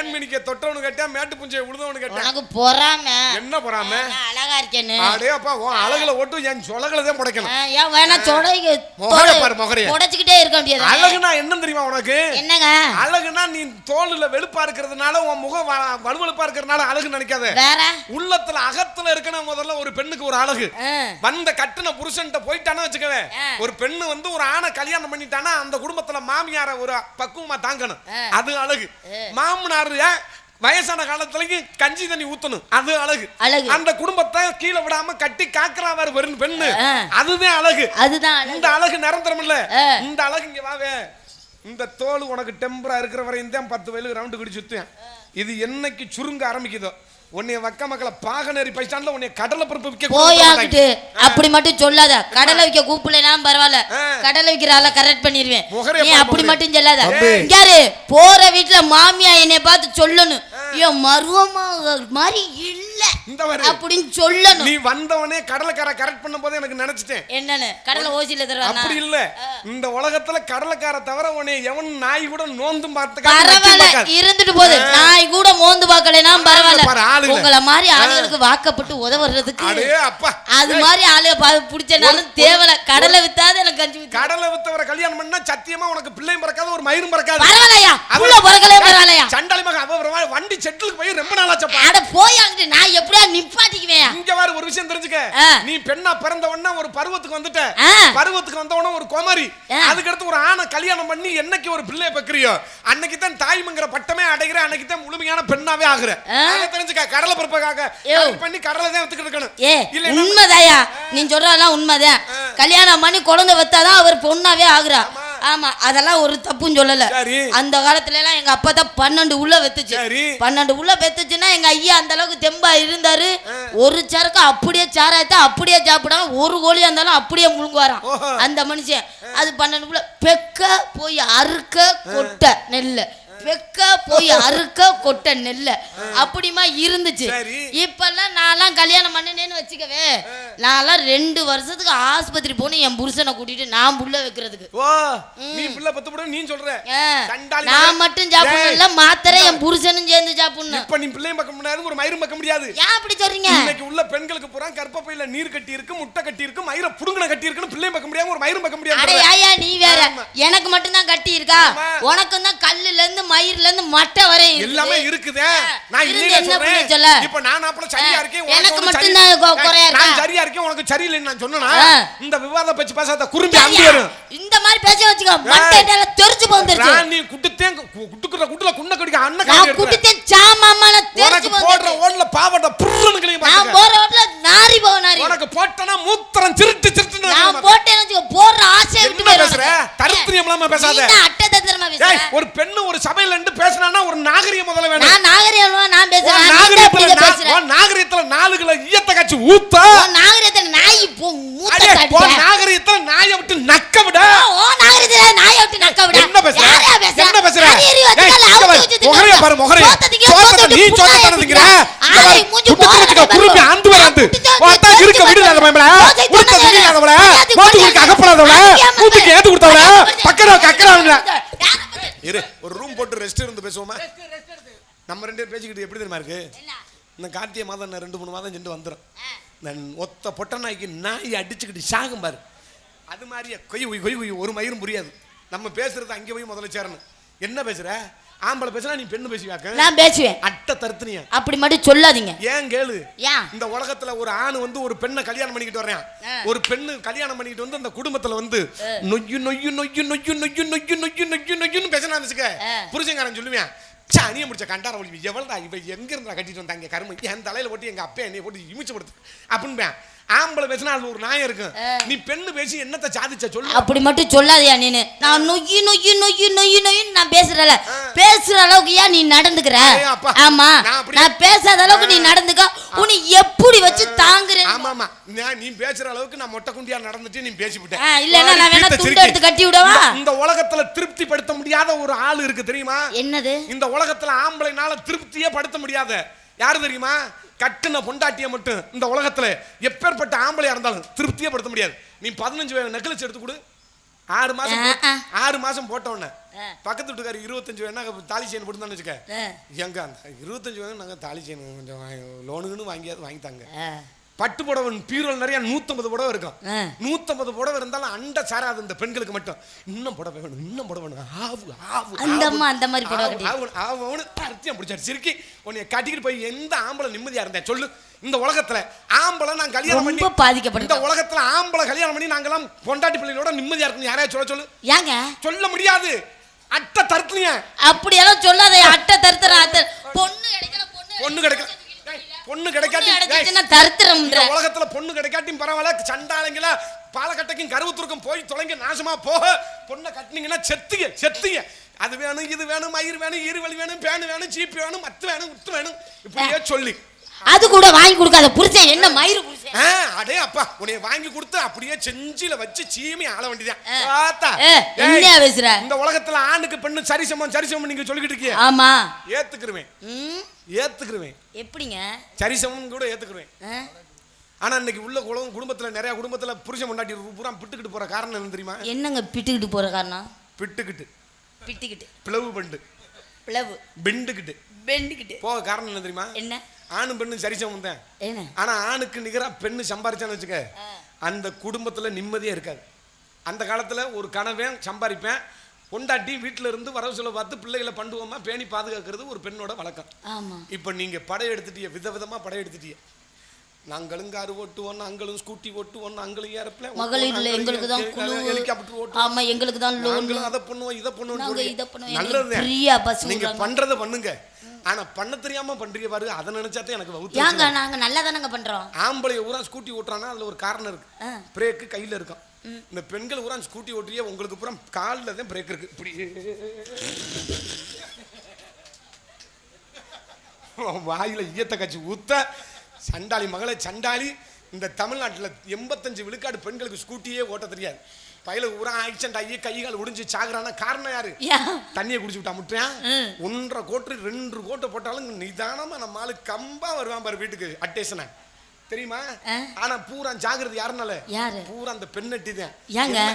தேன்மினிக்க தொட்டவனு கேட்டேன் மேட்டு புஞ்சை உழுதவனு கேட்டேன் உனக்கு பொறாம. என்ன போறாம? அழகா இருக்கேன்னு. அடே அப்பா உன் அழகுல ஒட்டு என் சொலகுல தான் புடைக்கணும். ஏன் வேணா சொடைக்கு முகரை பாரு, முகரைய. புடைச்சுக்கிட்டே இருக்க முடியாது அழகுனா என்ன தெரியுமா உனக்கு? என்னங்க? அழகுனா நீ தோலுல வெளுப்பா இருக்கிறதுனால உன் முகம் வலுவலுப்பா இருக்கிறதுனால அழகு நினைக்காத. வேற? உள்ளத்துல அகத்துல இருக்கணும் முதல்ல ஒரு பெண்ணுக்கு ஒரு அழகு. வந்த கட்டுன புருஷன்ட்ட போயிட்டானா வச்சுக்கவே. ஒரு பெண்ணு வந்து ஒரு ஆணை கல்யாணம் பண்ணிட்டானா அந்த குடும்பத்துல மாமியார ஒரு பக்குவமா தாங்கணும். அது அழகு. மாமனார் வயசான காலத்துலயும் கஞ்சி தண்ணி ஊத்தணும். அது அழகு. அந்த குடும்பத்தை கீழே விடாம கட்டி காக்குறாவாரு வெறும் பெண்ணு ஆ. அதுதான் அழகு. அதுதான். இந்த அழகு நிரந்தரம் இல்ல. இந்த அழகு இங்க வாவே. இந்த தோல் உனக்கு டெம்பரா இருக்கிற வரையும் தான் பத்து வயலு ரவுண்டு கடி சுத்துவேன் இது என்னைக்கு சுருங்க ஆரம்பிக்குதோ? உன்னைய வக்க மக்களை பஸ் ஸ்டாண்ட்ல உன்னைய கடலை பருப்பு விற்க போயாக்கிட்டு அப்படி மட்டும் சொல்லாத. கடலை வைக்க கூப்பிடலாம் பரவாயில்ல. கடலை வைக்கிற ஆள கரெக்ட் பண்ணிருவேன் முகரைய நீ அப்படி. மட்டும் சொல்லாத. இங்காரு போற வீட்டுல மாமியா என்னை பார்த்து சொல்லணும். ஏன் மருவமா மாதிரி இல்ல. இந்த மாதிரி அப்படின்னு சொல்லணும். நீ வந்தவனே கடலைக்கார கரெக்ட் பண்ணும் போது எனக்கு நினைச்சிட்டேன். என்னன்னு? கடலை ஓசியில தருவானா? அப்படி இல்ல. இந்த உலகத்துல கடலைக்கார தவிர உன்னை எவன் நாய் கூட நோந்தும் பரவாயில்ல. இருந்துட்டு போகுது. நாய் கூட மோந்து பார்க்கலனா பரவாயில்ல. உங்களை மாதிரி ஆளுங்களுக்கு வாக்கப்பட்டு உதவுறதுக்கு அது மாதிரி ஆளு பிடிச்சனாலும் தேவல. கடலை வித்தாது எனக்கு கஞ்சி கடலை வித்தவரை கல்யாணம் பண்ணா சத்தியமா உனக்கு பிள்ளையும் பிறக்காது ஒரு மயிரும் பிறக்காது. பரவாயில்லையா? உள்ள பிறக்கலே பரவாயில்லையா? சண்டாளி மகன் அவ வண்டி செட்டிலுக்கு போய் ரொம்ப நாளாச்சப்பா. அட போய் அங்கிட்டு நான் எப்படியா நிப்பாட்டிக்குவேன்? இங்க வேற ஒரு விஷயம் தெரிஞ்சுக்க. நீ பெண்ணா பிறந்த உடனே ஒரு பருவத்துக்கு வந்துட்ட. பருவத்துக்கு வந்த உடனே ஒரு குமாரி. அதுக்கடுத்து ஒரு ஆணை கல்யாணம் பண்ணி என்னைக்கு ஒரு பிள்ளைய பெக்கிறியோ அன்னைக்கு தான் தாய்மங்கிற பட்டமே அடைகிற அன்னைக்கு தான் முழுமையான பெண்ணாவே ஆகுற. தெரிஞ்சுக்க கடலை பருப்புக்காக பண்ணி கடலை தான் வித்துக்கிட்டு இருக்கணும். உண்மைதாயா? நீ சொல்றதெல்லாம் உண்மைதான். கல்யாணம் பண்ணி குழந்தை வைத்தாதான் அவர் பொண்ணாவே ஆகுறா. ஆமா அதெல்லாம் ஒரு தப்புன்னு சொல்லல. அந்த காலத்துல எல்லாம் எங்க அப்பா தான் பன்னெண்டு உள்ள வெத்துச்சு. பன்னெண்டு உள்ள வெத்துச்சுன்னா எங்க ஐயா அந்த அளவுக்கு தெம்பா இருந்தாரு. ஒரு சரக்கு அப்படியே சாராயத்தை அப்படியே சாப்பிடாம ஒரு கோழியா இருந்தாலும் அப்படியே முழுங்குவாராம். அந்த மனுஷன். அது பன்னெண்டு உள்ள பெக்க போய் அறுக்க கொட்ட நெல்ல. பெக்க போய் அறுக்க கொட்ட நெல்ல. அப்படிமா இருந்துச்சு. இப்பெல்லாம் நான்லாம் கல்யாணம் பண்ணினேன்னு வச்சுக்கவே நான்லாம் ரெண்டு வருஷத்துக்கு ஆஸ்பத்திரி போகணும் என் புருஷனை கூட்டிட்டு நான் புள்ள வைக்கிறதுக்கு. நீ சொல்ற? நான். மட்டும் சாப்பிடணும் இல்ல மாத்திரை என் புருஷனும் சேர்ந்து சாப்பிடணும். இப்ப நீ பிள்ளையும் பார்க்க முடியாது ஒரு மயிரும் பார்க்க முடியாது. ஏன் அப்படி சொல்றீங்க? இன்னைக்கு உள்ள பெண்களுக்கு பூரா கர்ப்பப்பையில நீர் கட்டி இருக்கு முட்டை கட்டி இருக்கு மயிர புடுங்கன கட்டி இருக்குன்னு பிள்ளையும் பார்க்க முடியாம ஒரு மயிரும் பார்க்க அட முடியாது ஏயா நீ வேற. எனக்கு மட்டும் தான் கட்டி இருக்கா? ஆமா. உனக்கும் தான் கல்லுல இருந்து மயிர்ல இருந்து மட்டை வரை எல்லாமே இருக்குது. நான் இல்லையே சொல்றேன். சொல்ல? இப்போ நான் அப்பள சரியா இருக்கேன் எனக்கு மட்டும் தான் குறையா இருக்கு? நான் சரியா இருக்கேன் உனக்கு சரியில்லை நான் சொன்னனா? இந்த விவாத பச்ச பேசாத குறும்பி அம்பியரும் இந்த மாதிரி பேச வச்சுக்கோ. மட்டையில தெரிஞ்சு போந்துருச்சு. நான் நீ குட்டுத்தேன் குட்டுக்குற குட்டுல குண்ண கடிக்க அண்ணன் நான் குட்டுத்தேன் சாமாமால தெரிஞ்சு போந்துருச்சு போடுற ஓட்ல பாவட புர்ருன்னு கிளி பாத்துக்க நான் போற ஓட்ல நாரி போ நாரி. உனக்கு போட்டனா மூத்திரம் திருட்டு திருட்டு நான் போட்டேன்னு வச்சுக்கோ போற ஆசை விட்டு பேசுற? தருத்திரியம் இல்லாம பேசாத. அட்டதந்திரமா பேசுற? ஒரு பெண்ணு ஒரு சபை சபையில இருந்து பேசினா ஒரு நாகரிகம் முதல்ல வேணும். நான் நாகரிகம் நான் பேசுறேன். நாகரிகத்துல நாகரிகத்துல நாலு கிலோ ஈயத்தை காச்சி ஊத்த. நாகரிகத்துல நாய் மூத்த நாகரிகத்துல நாயை விட்டு நக்க விட. ஓ நாகரிகத்துல நாயை விட்டு நக்க விட. என்ன பேசுற? என்ன பேசுற? முகரைய பாரு முகரைய. போத்தத நீ ஏத்து கொடுத்தவள. பக்கற கக்கறானுங்க இரு ஒரு ரூம் போட்டு ரெஸ்ட் இருந்து பேசுவோமா? நம்ம ரெண்டு பேரும் பேசிக்கிட்டு எப்படி தெரியுமா இருக்கு? இந்த கார்த்திகை மாதம் நான் ரெண்டு மூணு மாதம் சென்று வந்துடும் நான் ஒத்த பொட்ட நாய்க்கு நாய் அடிச்சுக்கிட்டு சாகும் பாரு. அது மாதிரியே கொய் கொய் கொய் ஒரு மயிரும் புரியாது. நம்ம பேசுறது அங்கே போய் முதல்ல சேரணும். என்ன பேசுற? ஆம்பளை பேசுனா நீ பெண்ணு பேசுவாக்க நான் பேசுவேன். அட்டை தருத்துனியா. அப்படி மட்டும் சொல்லாதீங்க. ஏன் கேளு? ஏன் இந்த உலகத்துல ஒரு ஆண் வந்து ஒரு பெண்ணை கல்யாணம் பண்ணிக்கிட்டு வர்றான். ஒரு பெண்ணு கல்யாணம் பண்ணிக்கிட்டு வந்து அந்த குடும்பத்துல வந்து நொய்யு நொய்யு நொய்யு நொய்யு நொய்யு நொய்யு நொய்யு நொய்யு நொய்யுன்னு பேசினா. புருஷன்காரன் சொல்லுவேன் அணிய முடிச்ச கண்டார ஒளி எவ்வளவுடா இவ எங்க இருந்தா கட்டிட்டு வந்தாங்க கரும என் தலையில போட்டு எங்க அப்பா என்னைய போட்டு இமிச்சு படுத்து அப்படின்னு ஆம்பளை பேசினா அது ஒரு நாயம் இருக்கும் நீ பெண்ணு பேசி என்னத்தை சாதிச்ச சொல்லு. அப்படி மட்டும் சொல்லாதயா நீனு. நான் நொய்யு நொய்யு நொய்யு நொய்யு நொய்யுன்னு நான் பேசுறல பேசுற அளவுக்கு ஏன் நீ நடந்துக்கிற? ஆமா. நான் பேசாத அளவுக்கு நீ நடந்துக்க. உன்னை எப்படி வச்சு தாங்குற ஆமா ஆமா நான் நீ பேசுற அளவுக்கு நான் மொட்டை குண்டியா நடந்துட்டு நீ பேசிவிட்டேன். இல்லைன்னா நான் வேணா துண்டை. எடுத்து கட்டி விடவா? இந்த- உலகத்துல திருப்திப்படுத்த முடியாத ஒரு ஆள் இருக்கு தெரியுமா? என்னது? இந்த உலகத்துல ஆம்பளைனால திருப்தியே படுத்த முடியாத. யாரு தெரியுமா? கட்டுன பொண்டாட்டிய மட்டும் இந்த உலகத்துல எப்பேற்பட்ட ஆம்பளையா இருந்தாலும் திருப்தியே படுத்த முடியாது. நீ பதினஞ்சு நெக்லஸ் எடுத்து கொடு. ஆறு மாசம். ஆறு மாசம் போட்ட உடனே ஆ. பக்கத்து வீட்டுக்காரர் இருபத்தஞ்சு வேணா தாலி செயின் போட்டுருந்தான்னு வச்சுக்க எங்க அந்த இருபத்தஞ்சு வேணும் நாங்கள் தாலி செயின் கொஞ்சம் லோனுக்குன்னு வாங்கியாவது வாங்கித்தாங்க பட்டு புடவை பீரோல் நிறைய நூற்றம்பது புடவை இருக்கும். ஆ. நூற்றம்பது புடவை இருந்தாலும் அண்ட சாராது இந்த பெண்களுக்கு மட்டும். இன்னும் புடவை வேணும் இன்னும் புடவை வேணும். ஆவு ஆவு அந்த. அம்மா அந்த மாதிரி புடவை ஆவு, ஆவுன்னு அர்த்தியம் பிடிச்சாரு. சிரிக்கி உன்னைய கட்டிக்கிட்டு போய் எந்த ஆம்பளை நிம்மதியா இருந்தேன்? சொல்லு. இந்த உலகத்துல ஆம்பளை நான் கல்யாணம் பண்ணி ரொம்ப இந்த உலகத்துல ஆம்பளை கல்யாணம் பண்ணி நாங்கெல்லாம் பொண்டாட்டி பிள்ளைகளோட நிம்மதியா இருக்கணும். யாரையா சொல்ல சொல்லு. ஏங்க? சொல்ல முடியாது. அட்டை தருத்துலிய அப்படியெல்லாம் சொல்லாத. அட்டை தருத்துற அத்தை. பொண்ணு கிடைக்கல பொண்ணு கிடைக்க டேய், பொண்ணு பொண்ணு கிடைக்காட்டி டேய், கிடைச்சிச்சுன்னா தருத்துறோம்ன்ற இந்த உலகத்துல பொண்ணு கிடைக்காட்டியும் பரவாயில்ல. சண்டாளங்களா பாலக்கட்டைக்கும் கருவுத்திருக்கும் போய் தொலைங்க நாசமா போக. பொண்ணை கட்டினீங்கன்னா செத்துங்க செத்துங்க. அது வேணும் இது வேணும் மயிர் வேணும் இருவழி வேணும் பேனு வேணும் சீப்பு வேணும் மத்து வேணும் உத்து வேணும். இப்படியே சொல்லி. அது கூட வாங்கி கொடுக்காத புருஷன். என்ன மயிறு அடே அப்பா உன்னைய வாங்கி கொடுத்து அப்படியே செஞ்சில வச்சு சீமி ஆள வேண்டியதான் பேசுற? இந்த உலகத்துல ஆணுக்கு பெண்ணு சரிசமம் சரிசமம் நீங்க சொல்லிக்கிட்டு இருக்கீங்க. ஆமா. ஏத்துக்கிருவேன். ஏத்துக்கிருவேன். எப்படிங்க? சரிசமம் கூட ஏத்துக்கிருவேன்? ஆனா இன்னைக்கு உள்ள குலம் குடும்பத்துல நிறைய குடும்பத்துல புருஷன் முன்னாடி பூரா பிட்டுக்கிட்டு போற காரணம் என்ன தெரியுமா? என்னங்க பிட்டுக்கிட்டு போற காரணம்? பிட்டுக்கிட்டு. பிட்டுக்கிட்டு. பிளவு பண்டு. பிளவு. பெண்டுக்கிட்டு. பெண்டுக்கிட்டு. போக காரணம் என்ன தெரியுமா? என்ன? ஆணும் பெண்ணும் சரிசமம் தான். ஆனா ஆணுக்கு நிகரா பெண்ணு சம்பாரிச்சான்னு வச்சுக்க அந்த குடும்பத்துல நிம்மதியே இருக்காது. அந்த காலத்துல ஒரு கணவன் சம்பாதிப்பேன் பொண்டாட்டி வீட்டுல இருந்து வரவு செலவு பார்த்து பிள்ளைகளை பண்டுவோமா பேணி பாதுகாக்கிறது ஒரு பெண்ணோட வழக்கம். இப்போ நீங்க படையெடுத்துட்டீங்க விதவிதமா படையெடுத்துட்டீங்க நாங்களும் காரு ஓட்டுவோம் நாங்களும் ஸ்கூட்டி ஓட்டுவோம் நாங்களும் ஏரோப்ளேன் மகளிர்ல எங்களுக்கு தான் குழு. ஹெலிகாப்டர் ஓட்டுவோம். ஆமா எங்களுக்கு தான் லோன் நாங்களும் அதை பண்ணுவோம் இதை பண்ணுவோம். பண்ணுவோம், நல்லது நீங்க. பண்றத பண்ணுங்க. ஆனா பண்ண தெரியாம பண்றீங்க பாரு அதை நினைச்சாதான் எனக்கு வவுத்து ஏங்க நாங்க நல்லா தானங்க பண்றோம்? ஆம்பளை ஊரா ஸ்கூட்டி ஓட்டுறானா அதுல ஒரு காரணம் இருக்கு. பிரேக்கு கையில இருக்கும். இந்த பெண்கள் ஊரா ஸ்கூட்டி ஓட்டுறிய உங்களுக்கு பூரா காலில் தான் பிரேக் இருக்கு. இப்படி. வாயில ஈயத்தை கச்சி ஊத்த சண்டாளி மகளை சண்டாளி இந்த தமிழ்நாட்டுல எண்பத்தஞ்சு விழுக்காடு பெண்களுக்கு ஸ்கூட்டியே ஓட்ட தெரியாது. பயில ஊரா ஆக்சிடென்ட் ஆகி கை கால் ஒடிஞ்சு சாகுறானா காரணம் யாரு? தண்ணியை குடிச்சு விட்டா முட்டான் ம். ஒன்றரை கோட்டு ரெண்டு கோட்டை போட்டாலும் நிதானமா நம்ம ஆளு கம்பா வருவான் பாரு வீட்டுக்கு அட்டேஷனை தெரியுமா. ஆனா பூரா ஜாகிரதை யாருனால யாரு பூரா அந்த பெண்ணட்டி தான்?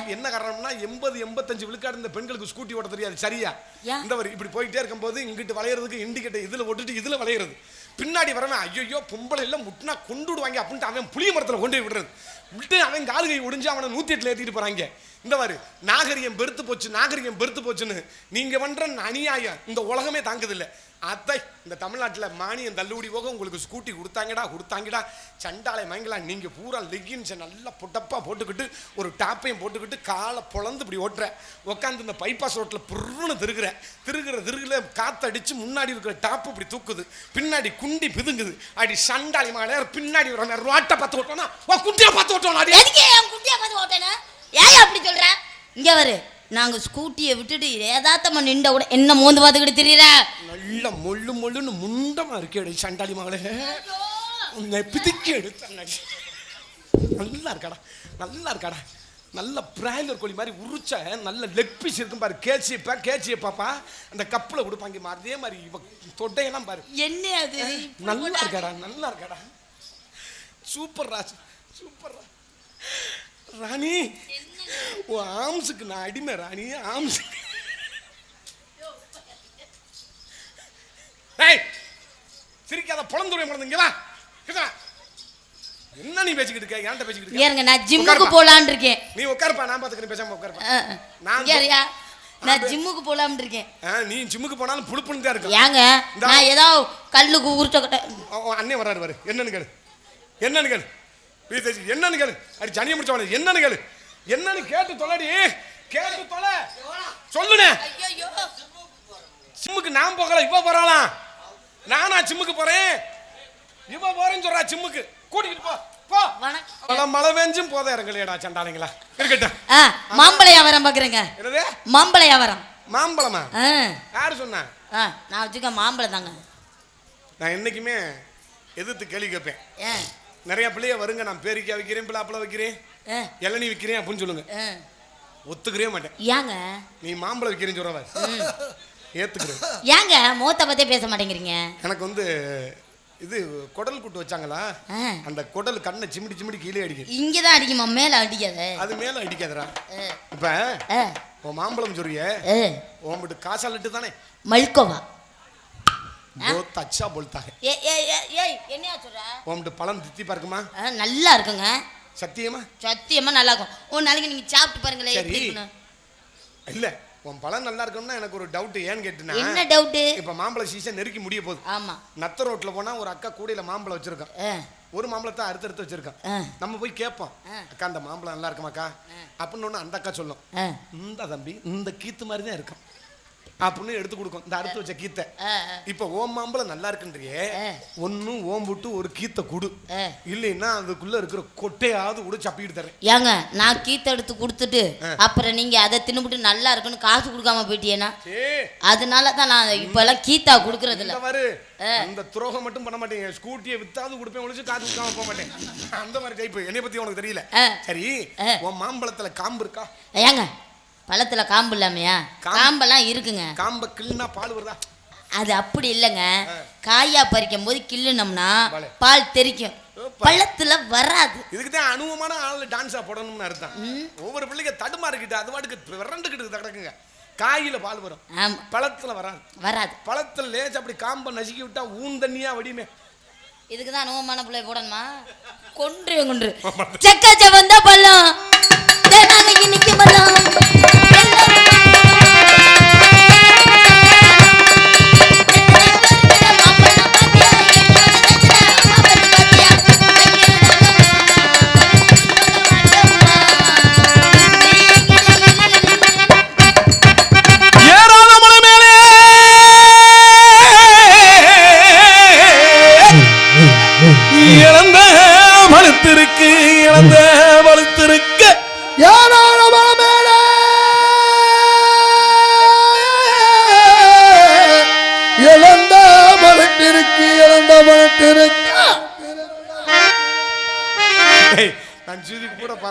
என்ன- காரணம்னா எண்பது எண்பத்தஞ்சு விழுக்காடு இந்த பெண்களுக்கு ஸ்கூட்டி ஓட்ட தெரியாது சரியா? இந்த இப்படி போயிட்டே இருக்கும்போது இங்கிட்டு வளையறதுக்கு இண்டிகேட்டர் இதுல ஓட்டுட்டு இதுல வளையறது பின்னாடி வரவன் ஐயோ பொம்பளை எல்லாம் முட்டினா கொண்டு விடுவாங்க அப்படின்ட்டு அவன் புளிய மரத்துல கொண்டு போய் விடுறது விட்டு அவன் கால் கை ஒடிஞ்சு அவனை நூத்தி எட்டுல ஏத்திட்டு போறாங்க. இந்த மாதிரி நாகரிகம் பெருத்து போச்சு நாகரிகம் பெருத்து போச்சுன்னு நீங்க பண்ற அநியாயம். இந்த உலகமே தாங்குதில்ல. அத்தை இந்த தமிழ்நாட்டில் மானியம் தள்ளுபடி போக உங்களுக்கு ஸ்கூட்டி கொடுத்தாங்கடா கொடுத்தாங்கடா. சண்டாலை மயங்கலா நீங்கள் பூரா லெகின்ஸை நல்லா புட்டப்பாக போட்டுக்கிட்டு ஒரு டாப்பையும் போட்டுக்கிட்டு காலை பொழந்து இப்படி ஓட்டுற. உட்காந்து இந்த பைபாஸ் ரோட்டில் புருன்னு திருகுற. திருகுற திருகுல காத்தடிச்சு முன்னாடி இருக்கிற டாப்பு இப்படி தூக்குது. பின்னாடி குண்டி பிதுங்குது. அடி சண்டாளி மகளே பின்னாடி வர ரோட்டை பார்த்து ஓட்டோனா ஓ பார்த்து ஓட்டோனா அடி? எதுக்கு பார்த்து ஓட்டேன ஏன் அப்படி சொல்ற? இங்க வரு. நாங்க ஸ்கூட்டியை விட்டுட்டு ஏதாத்தமா நின்ற உட என்ன மோந்து பார்த்துக்கிட்டு தெரியற? நல்ல மொள்ளு மொள்ளுன்னு முண்டமா இருக்கேடி சண்டாளி மகளே. உன்னை பிதிக்கி எடுத்தாங்க நல்லா இருக்காடா நல்லா இருக்காடா. நல்ல பிராய்லர் கோழி மாதிரி உரிச்ச நல்ல லெக் பீஸ் இருக்கும் பாரு. கேச்சியப்பா கேச்சியப்பாப்பா அந்த கப்பில் கொடுப்பாங்க அதே மாதிரி இவ தொட்டையெல்லாம் பாரு. என்ன அது? நல்லா இருக்காடா நல்லா இருக்காடா. சூப்பர் ராஜ் சூப்பர் ராணி உன் ஆம்ஸுக்கு நான் அடிமை ராணி ஆம்ஸ் சிரிக்காத இங்க வா. என்ன நீ பேசிக்கிட்டு இருக்க என்கிட்ட பேசிக்கிட்டு இருக்க நான் ஜிம்முக்கு. போலான்னு இருக்கேன் நீ உட்காருப்பா நான் பாத்துக்கிறேன் பேசாம உட்காருப்பா. நான் இருயா. நான் ஜிம்முக்கு போலாம்னு இருக்கேன் நீ ஜிம்முக்கு போனாலும் புழுப்புன்னு தான் இருக்கும் ஏங்க. நான் ஏதோ கல்லுக்கு உருட்ட கட்ட அவ- அவ அண்ணன் வராரு பாரு என்னன்னு கேளு என்னன்னு கேளு என்னன்னு கேளு. அடி ஜனிய முடிச்சவன என்னன்னு கேளு. என்னன்னு கேட்டு தொலைடி. கேட்டு தொலை. சொல்லுனே ஐயோ ஜிம்முக்கு நான் போகல இவ போறாளாம் நானா ஜிம்முக்கு போறேன். இவ போறேன்னு சொல்றா ஜிம்முக்கு கூட்டிக்கிட்டு போ. மழை பெஞ்சும் போத இறங்கலையடா சண்டாளிங்களா? இருக்கட்டும். மாம்பழ வியாபாரம் பாக்குறேங்க. என்னது? மாம்பழ வியாபாரம். மாம்பழமா? யாரு சொன்னா? நான் வச்சுக்க மாம்பழம் தாங்க. நான் என்னைக்குமே எதிர்த்து கேள்வி கேட்பேன். ஏன் நிறைய பிள்ளைய வருங்க நான் பேரிக்காய் வைக்கிறேன் பிளாப்பழம் வைக்கிறேன். இளநீ விற்கிறேன் அப்படின்னு சொல்லுங்க. ஒத்துக்கவே மாட்டேன். ஏங்க? நீ மாம்பழம் விற்கிறேன்னு சொல்றவ. ஏத்துக்கிறேன். ஏங்க மூத்த பத்தே பேச மாட்டேங்கிறீங்க? எனக்கு வந்து இது குடல் கூட்டு வச்சாங்களா? அந்த குடல் கண்ணை சிமிடி சிமிடி கீழே அடிக்குது. இங்கதான் அடிக்குமா மேல அடிக்காத? அது மேல அடிக்காதடா. இப்ப உன் மாம்பழம் சொல்றியே உன்கிட்ட காசாலிட்டு தானே மல்கோவா. போத் அச்சா போல்தாக ஏ ஏ ஏ ஏய் என்னையா சொல்ற உன்கிட்ட பழம் தித்தி பார்க்குமா? நல்லா இருக்குங்க. சத்தியமா? சத்தியமா நல்லா இருக்கும். ஒரு நாளைக்கு நீங்க சாப்பிட்டு பாருங்களேன் எப்படி. இல்ல உன் பழம் நல்லா இருக்கும்னா எனக்கு ஒரு டவுட் ஏன்னு கேட்டுனா என்ன டவுட்டு இப்ப மாம்பழ சீசன் நெருக்கி முடிய போகுது. ஆமா. நத்த ரோட்ல போனா ஒரு அக்கா கூடையில மாம்பழம் வச்சிருக்கான். ஆ, ஒரு மாம்பழத்தை அறுத்து அறுத்து வச்சிருக்கான். ஆ, நம்ம போய் கேட்போம். அக்கா அந்த மாம்பழம் நல்லா இருக்குமாக்கா? அப்படின்னு ஒண்ணு அந்த அக்கா சொல்லும். இந்த தம்பி இந்த கீத்து மாதிரி தான் இருக்கும் அப்படின்னு எடுத்து கொடுக்கும். இந்த அறுத்து வச்ச கீத்தை. இப்ப ஓம் மாம்பழம் நல்லா இருக்குன்றியே. ஒன்னும் ஓம் விட்டு ஒரு கீத்தை குடு. இல்லைன்னா அதுக்குள்ள இருக்கிற கொட்டையாவது கூட சப்பிக்கிட்டு தரேன். ஏங்க நான் கீத்த எடுத்து கொடுத்துட்டு அப்புறம் நீங்க அதை தின்னுபிட்டு நல்லா இருக்குன்னு காசு கொடுக்காம போயிட்டீங்கன்னா ஏ அதனால தான் நான் இப்ப எல்லாம் கீத்தா கொடுக்கறது இல்ல அந்த துரோகம் மட்டும் பண்ண மாட்டேங்க ஸ்கூட்டியை வித்தாவது கொடுப்பேன் ஒழிச்சு காசு கொடுக்காம போக மாட்டேன். அந்த மாதிரி டைப் என்னை பத்தி உனக்கு தெரியல. சரி. உன் மாம்பழத்துல காம்பு இருக்கா? ஏங்க பழத்துல காம்பு இல்லாமையா? காம்பு- காம்பெல்லாம் இருக்குங்க. காம்ப கிள்னா பால் வருதா? அது அப்படி இல்லைங்க. காயா பறிக்கும் போது கிள்ளுனோம்னா பலே. தெரிக்கும். ஓப்பா. பழத்துல வராது. இதுக்கு தான் அனுபவமான ஆள் டான்ஸா போடணும்னு அர்த்தம். ஒவ்வொரு பிள்ளைங்க தடுமாறிக்கிட்டு அது பாட்டுக்கு விரண்டுக்கிட்டு கிடக்குங்க. காயில பால் வரும். பழத்துல வராது. வராது. பழத்துல லேசா அப்படி காம்பை நசுக்கி விட்டா ஊன் தண்ணியா வடியுமே. இதுக்கு தான் அனுபவமான பிள்ளை போடணுமா? கொன்று கொன்று. செக்க செவந்த பள்ளம். இன்னைக்கு பள்ளம்.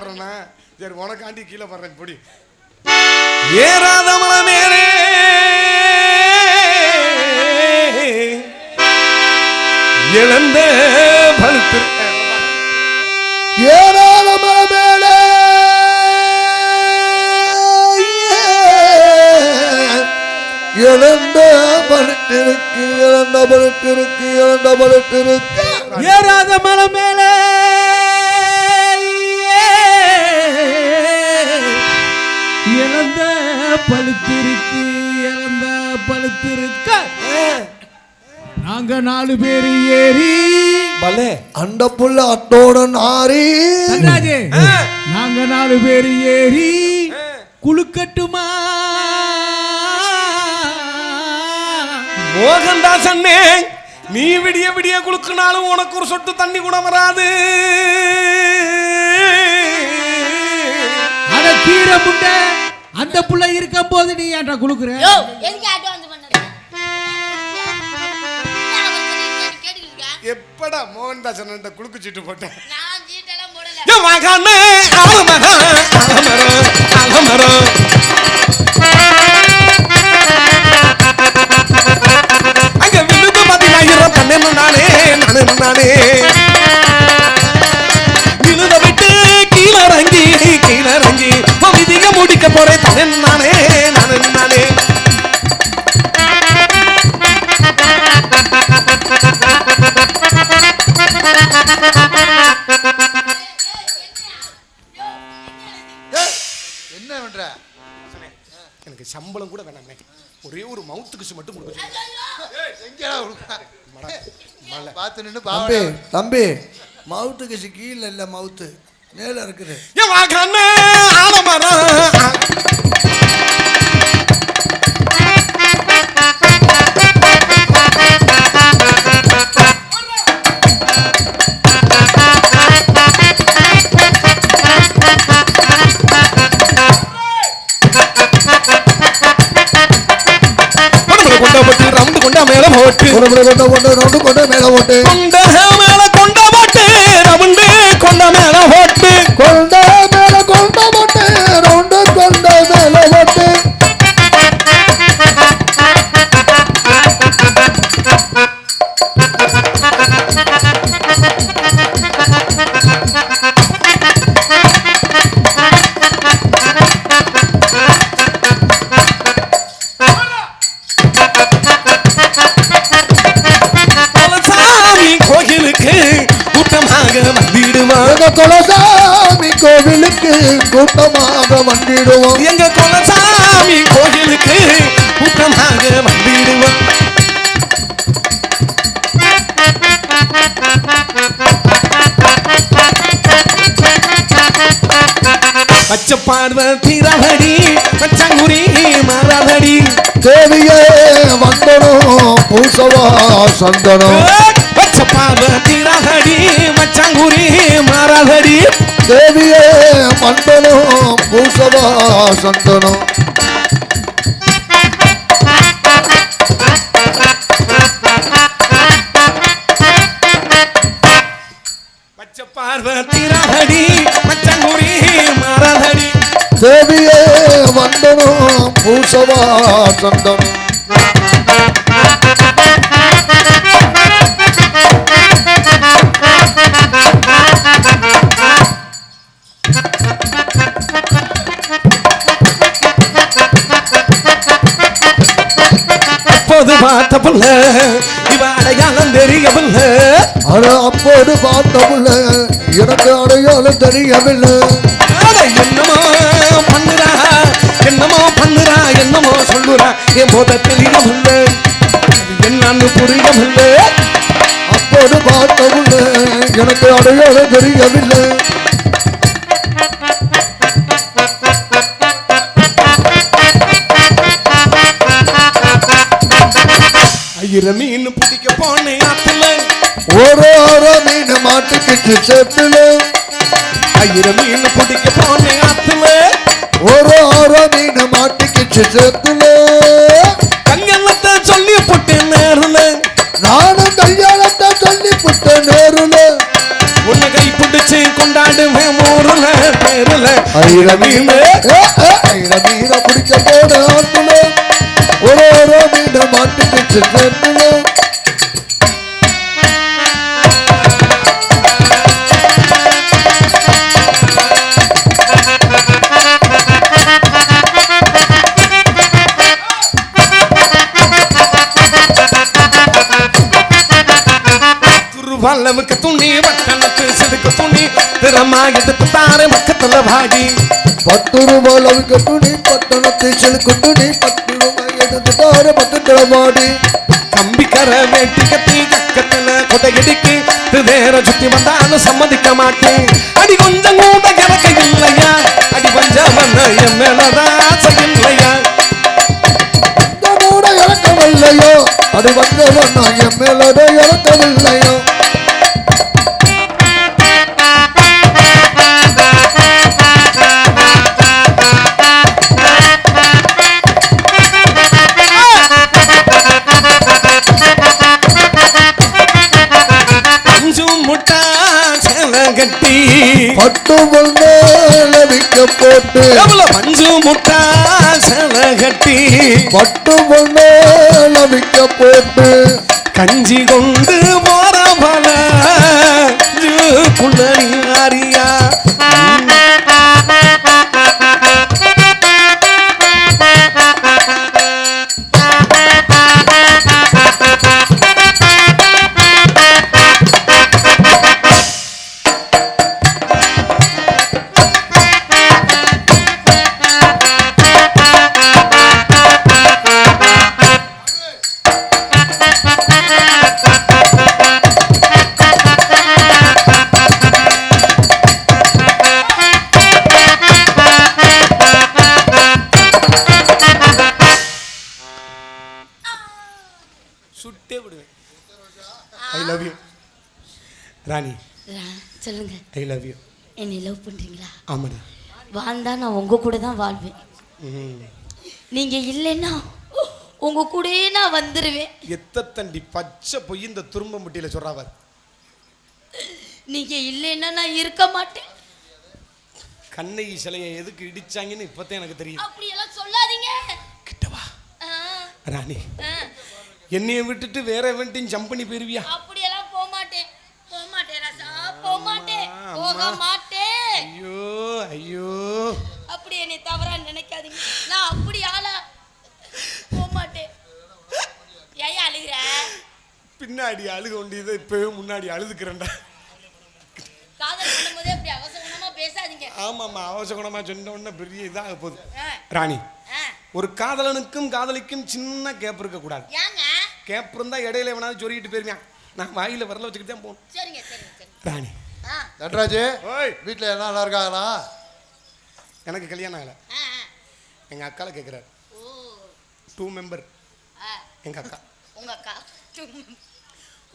பாடுறேன்னா சரி உனக்காண்டி கீழே பாடுறேன் பொடி. ஏறாத மலை மேலே இழந்த பழுத்திருக்கு ஏராள மேல இழந்த பலத்திற்கு இழந்த பலத்திற்கு இழந்த பலத்திற்கு ஏறாத மலை பழுத்திருக்கு இழந்த பழுத்திருக்க. நாங்க நாலு பேர் ஏறி. பலே அந்த புள்ள அட்டோட நாரி நாங்க நாலு பேர் ஏறி குளுக்கட்டுமா மோகன்தாசன்னே நீ விடிய விடிய குளுக்குனாலும் உனக்கு ஒரு சொட்டு தண்ணி கூட வராது. அட கீரை முட்டை. அந்த புள்ள இருக்கும் போது நீ ஏன்டா குளுக்குற யோ எதுக்கு அட்வான்ஸ் பண்ணது? கேட்டுக்கிட்டு எப்படா மோகன்தாசன் குளுக்கு சீட்டு போட்டேன் மகனே, ஆலமரம், ஆலமரம், ஆலமரம். அங்க விழுந்து பதினாயிரம் பன்னெண்டு நானே நானு நானே தம்பி தம்பி. மவுத்துக்கு கீழே இல்லை மவுத்து. மேல இருக்குது. போட்டு கொண்டு மேல போட்டு கோவிலுக்கு கூட்டமாக வந்திடுவோம். எங்க குலசாமி கோயிலுக்கு கூட்டமாக வந்திடுவோம். பச்சை பார்வதி ரகடி பச்சங்குடி மரதடி தேவியே வந்தனம் பூசவா சந்தனம். பச்சை பார்வதி ரகடி மச்சங்குடி மரதடி தேவியே வந்தனம் பூசவா சந்தனம் பச்சை பார்வதி ரகடி மச்சங்குடி மரதடி தேவியே பார்த்த புள்ள இவ அடையாளம் தெரியவில்லை. ஆனா அப்போது பார்த்தவுள்ள எனக்கு அடையாளம் தெரியவில்லை. என்னமோ பண்ணுறா என்னமோ பண்ணுறா என்னமோ சொல்லுறா. என் போத தெரியவில்லை. என்னன்னு புரியவில்லை. அப்போது பார்த்தவுள்ள எனக்கு அடையாளம் தெரியவில்லை. ஐயர மீன் பிடிக்க போனேன் ஆத்துல. ஒரு ஒரு மீன் மாட்டுக்கிட்டு செத்துல ஐயர மீன் பிடிக்க போனேன் ஆத்துல. ஒரு ஒரு மீன் மாட்டுக்கிட்டு செத்துல கங்கலத்தை சொல்லி போட்டு நேருல. நானும் கல்யாணத்தை சொல்லி புட்ட நேருல. உன்னை கை பிடிச்சு கொண்டாடுவேன் ஊருல பேருல. ஐர மீன் ஐர மீன பிடிக்க போன ஆத்துல. ஒரு ஒரு மீன் மாட்டுக்கிட்டு வல்லவுக்கு துணி வட்டணத்து சிதுக்கு துணி திறமா எடுத்து தாரு பக்கத்துல வாடி. பத்து ரூபாய் துணி பட்டணத்து செலுக்கு துணி பத்து எடுத்து பத்து பக்கத்துல கம்பிக்கர வேட்டி கத்தி கக்கத்துல கொடையடிக்கு இது வேற சுத்தி வந்தாலும் சம்மதிக்க மாட்டேன். அடி கொஞ்சம் கூட எனக்கு இல்லையா? அடி பஞ்சம் என் மேலதான் இல்லையா கூட இறக்கவில்லையோ அது வந்தவன் நான் என் மேலத இறக்கவில்லையோ? விக்க போட்டு பஞ்சு முட்டா சேலை கட்டி பட்டு விக்க போட்டு கஞ்சி கொண்டு நான் உங்க கூட தான் வாழ்வேன். ம். நீங்க இல்லைன்னா உங்க கூடயே நான் வந்துருவேன். எத்தத்தண்டி பச்சை பொய் இந்த துரும்ப முட்டியில சொல்றாவர் நீங்க இல்லைன்னா நான் இருக்க மாட்டேன். கண்ணகி சிலையை எதுக்கு இடிச்சாங்கன்னு இப்பதான் எனக்கு தெரியும். அப்படியெல்லாம் சொல்லாதீங்க. கிட்டவா ராணி என்னைய விட்டுட்டு வேற எவன்ட்டையும் ஜம்ப் பண்ணி போயிருவியா? அப்படியெல்லாம் போக மாட்டேன். போக மாட்டேன் ராசா. போக மாட்டேன். போக மாட்டேன். ஐயோ ஐயோ. அழுகிற? பின்னாடி அழுக வேண்டியது இப்பவே முன்னாடி அழுதுக்கிறேன்டா. காதல் பண்ணும்போதே ஆமாம்மா அவசகுணமா சொன்ன உடனே பெரிய இதாக போகுது. ஆ, ராணி ஆ. ஒரு காதலனுக்கும் காதலிக்கும் சின்ன கேப் இருக்கக்கூடாது. ஏங்க? கேப் இருந்தா இடையில எவனாவது சொல்லிட்டு போயிருவான் நான் வாயில வரல வச்சுக்கிட்டு தான் போகணும். சரிங்க சரிங்க சரி ராணி. ஆ. தன்ராஜ் ஓய். வீட்டுல எல்லாம் நல்லா இருக்காங்களா? எனக்கு கல்யாணம் ஆகலை. ஆ ஆ. எங்க அக்கால கேட்குறாரு ஓ. டூ மெம்பர் ஆ. எங்க அக்கா. உங்க அக்கா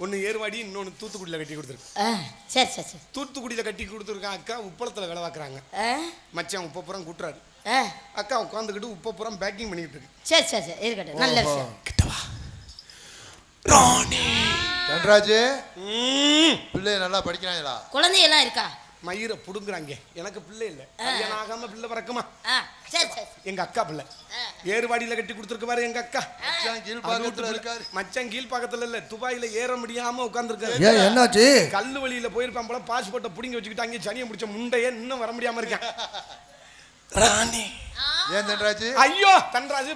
ஒன்று ஏர்வாடி இன்னொன்று தூத்துக்குடியில் கட்டி கொடுத்துருக்கு. ஆ சரி சரி சரி. தூத்துக்குடியில் கட்டி கொடுத்துருக்கான் அக்கா உப்பளத்தில் வேலை பார்க்குறாங்க மச்சான் உப்ப புறம் கூட்டுறாரு. அக்கா உட்காந்துக்கிட்டு உப்ப புறம் பேக்கிங் பண்ணிக்கிட்டு இருக்கு. சரி சரி சரி இருக்கட்டும். நல்ல விஷயம். கிட்டவா ராணி. தன்ராஜ் ம். பிள்ளைய நல்லா படிக்கிறாங்களா? குழந்தையெல்லாம் இருக்கா? மயிரை புடுங்குறாங்க. எனக்கு பிள்ளை இல்லை. கல்யாணம் ஆகாம பிள்ளை பிறக்குமா? ஆ சரி சரி எங்க அக்கா பிள்ளை. ஏறுவாடியில கட்டி கொடுத்துருக்கு பாரு எங்க அக்கா. மச்சான் கீழ் பாக்கத்துல இருக்காரு. மச்சான் கீழ் பக்கத்துல இல்ல. துபாயில ஏற முடியாம உட்காந்துருக்காரு என்னாச்சு? கல்லு வழியில போயிருப்பான் போல. பாஸ்போர்ட்டை புடிங்கி வச்சுக்கிட்டு அங்கே சனியை முடிச்ச முண்டைய இன்னும் வர முடியாம இருக்கேன். ராணி. ஏன் தன்ராஜ்? ஐயோ தன்ராஜு.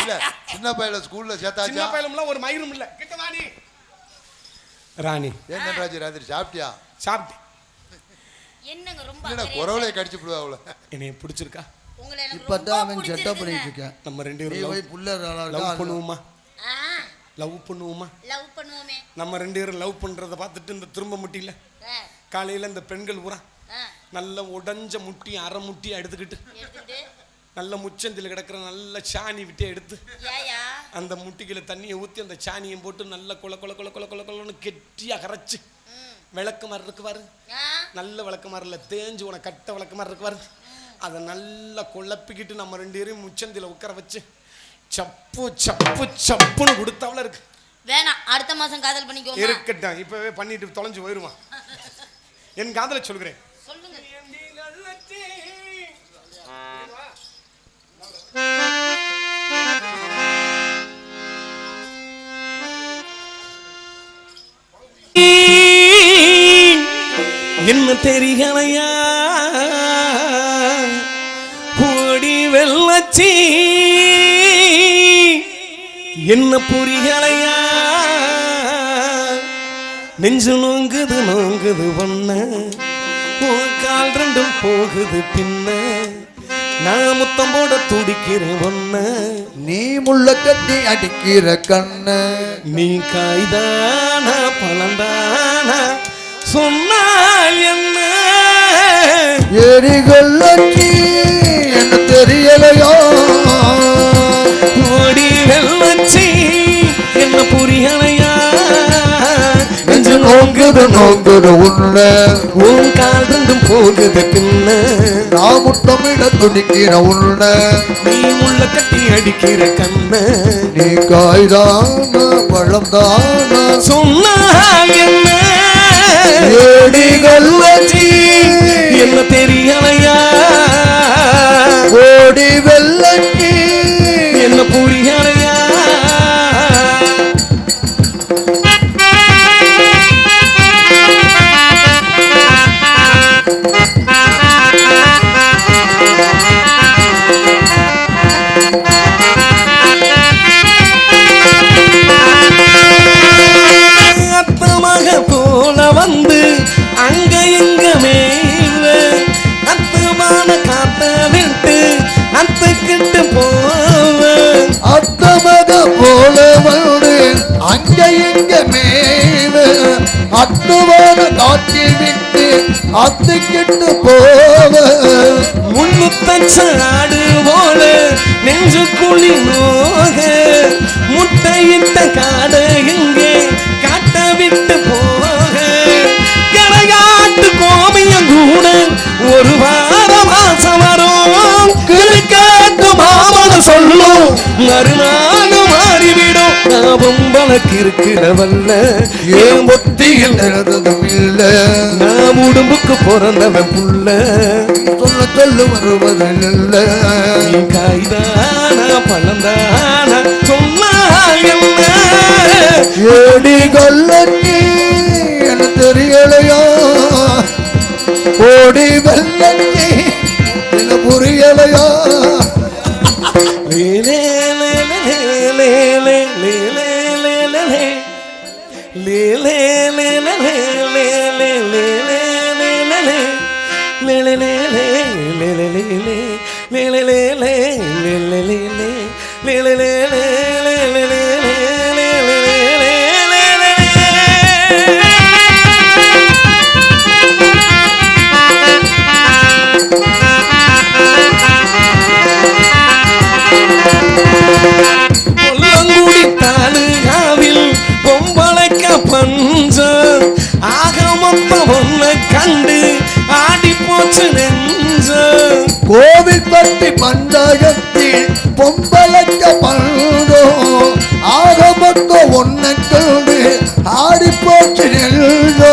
இல்ல சின்ன பையல ஸ்கூல்ல சின்ன சேர்த்தாச்சா பயலம்லாம் ஒரு மயிரும் இல்ல கிட்ட வாணி ராணி. ஏன் தன்ராஜ் ராத்திரி சாப்பிட்டியா? சாப்பிட்டு என்னங்க ரொம்ப என்னடா அக்கறையா குறவலையை கடிச்சு விடுவா அவள? என்னைய பிடிச்சிருக்கா? உங்களை எனக்கு இப்பதான் ரொம்ப அவன் செட்டப் பண்ணிட்டு இருக்கேன் நம்ம ரெண்டு நீ பேரும் போய் புள்ள நல்லா லவ் இருக்கா பண்ணுவோமா? ஆ. லவ் பண்ணுவோமா? லவ் பண்ணுவோமே. நம்ம ரெண்டு பேரும் லவ் பண்றத பார்த்துட்டு இந்த திரும்ப முட்டியில ஆ. காலையில இந்த பெண்கள் பூரா ஆ. நல்ல உடஞ்ச முட்டி அரை முட்டி எடுத்துக்கிட்டு எடுத்துக்கிட்டு? நல்ல முச்சந்தில் கிடக்கிற நல்ல சாணி விட்டு எடுத்து ஏயா? அந்த முட்டிக்கில தண்ணியை ஊற்றி அந்த சாணியை போட்டு நல்ல கொல கொல கொல கொல கொல கொலன்னு கெட்டியாக கரைச்சு விளக்கு மாதிரி இருக்கு பாரு ஆ. நல்ல விளக்கு மாதிரி இல்லை தேஞ்சு உன கட்ட விளக்கு மாதிரி இருக்கு பாரு அதை நல்லா குழப்பிக்கிட்டு நம்ம ரெண்டு பேரையும் முச்சந்தில உட்கார வச்சு சப்பு சப்பு சப்புன்னு கொடுத்தாவல இருக்கு. வேணாம் அடுத்த மாசம் காதல் பண்ணிக்கோமா? இருக்கட்டும் இப்பவே பண்ணிட்டு தொலைஞ்சு போயிருவான். என் காதலை சொல்கிறேன் சொல்லுங்க. என்ன தெரியலையா? ஓடி வெள்ளச்சி. என்ன புரியலையா? நெஞ்சு நோங்குது நோங்குது ஒண்ண உன் கால் ரெண்டும் போகுது பின்ன. நான் முத்தம் போட துடிக்கிறேன் ஒன்ன நீ முள்ள கட்டி அடிக்கிற கண்ணு. நீ காய்தானா பழந்தானா? சொன்னால் என்ன? எரிகள் அடி என்ன தெரியலையோ? ஓடி வெள்ளச்சி என்ன புரியலையா? நெஞ்சு நோங்குது நோங்குது உன்ன உன் ரெண்டும் போகுது பின்ன. நான் முத்தமிட துடிக்கிற உன்ன நீ முள்ள கட்டி அடிக்கிற கண்ண. நீ காய்தான பழம்தான? சொன்னால் என்ன? கோடிகள் வஞ்சி என்ன தெரியலையா? கோடி வெள்ளி என்ன புரியலை காட்டி விட்டு கெட்டு போவ. முன்னுத்தச்சாடு போல நெஞ்சு குழி நோக முட்டையிட்ட காடு இங்கே காட்ட விட்டு போக. கரையாட்டு கோமியம் கூட ஒரு வார மாசம் வரும். கிழக்காட்டு மாமன சொல்லும். மறுநாள் மாறிவிடும் நான் பொம்பளக்கு இருக்கிறவல்ல ஏன் ஒத்தியில் எழுதும் இல்ல. நாம் உடம்புக்கு பிறந்தவன் புள்ள. சொல்ல சொல்ல வருவதில்ல நீ காய்தானா பழந்தானா சொன்னால் என்ன? ஏடி கல்லி என தெரியலையா? ஓடி வெள்ளி என புரியலையா? கோவில் பட்டி மண்டகத்தில் பொம்பளைக்க பல்தோ ஆகமக்க ஒன்னக்கல்டு ஆடி போச்சு நெல்தோ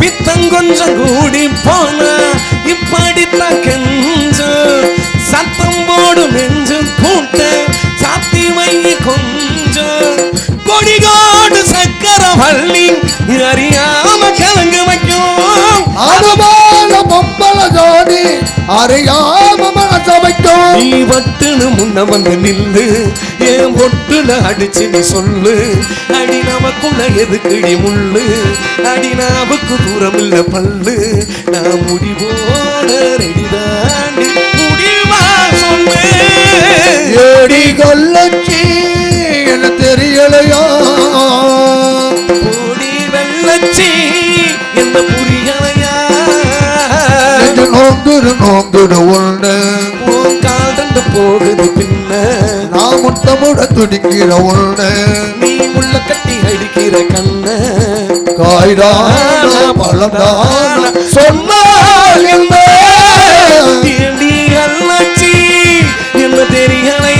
பித்தம் கொஞ்சம் கூடி போனா இப்படித்தான் கெஞ்சம் சத்தம் போடும் நெஞ்சு கூட்ட சாத்தி வை கொஞ்சம் கொடிகாடு சக்கர வள்ளி அறியாம கலங்கு வைக்கும். அனுமான பொம்பள ஜோடி அறியாம மனச வைக்கும் நீ வட்டுன்னு முன்ன வந்து நில்லு. என் பொட்டுல அடிச்சு நீ சொல்லு. அடி நமக்குள்ள எதுக்குடி முள்ளு. அடி நாவுக்கு தூரம் இல்ல பல்லு. நான் முடிவோட ரெடி தாண்டி முடிவா சொல்லு. ஏடி கொல்லச்சி என்ன தெரியலையா? ஓடி வெள்ளச்சி என்ன புரியலையா? நெஞ்சு நோங்குது நோங்குது முத்தமுட துடிக்கிற உள்ள நீ உள்ள கட்டி அடிக்கிற கண்ண. காய்டான பழந்தான சொன்னால் என்ன? என்ன தெரியலை?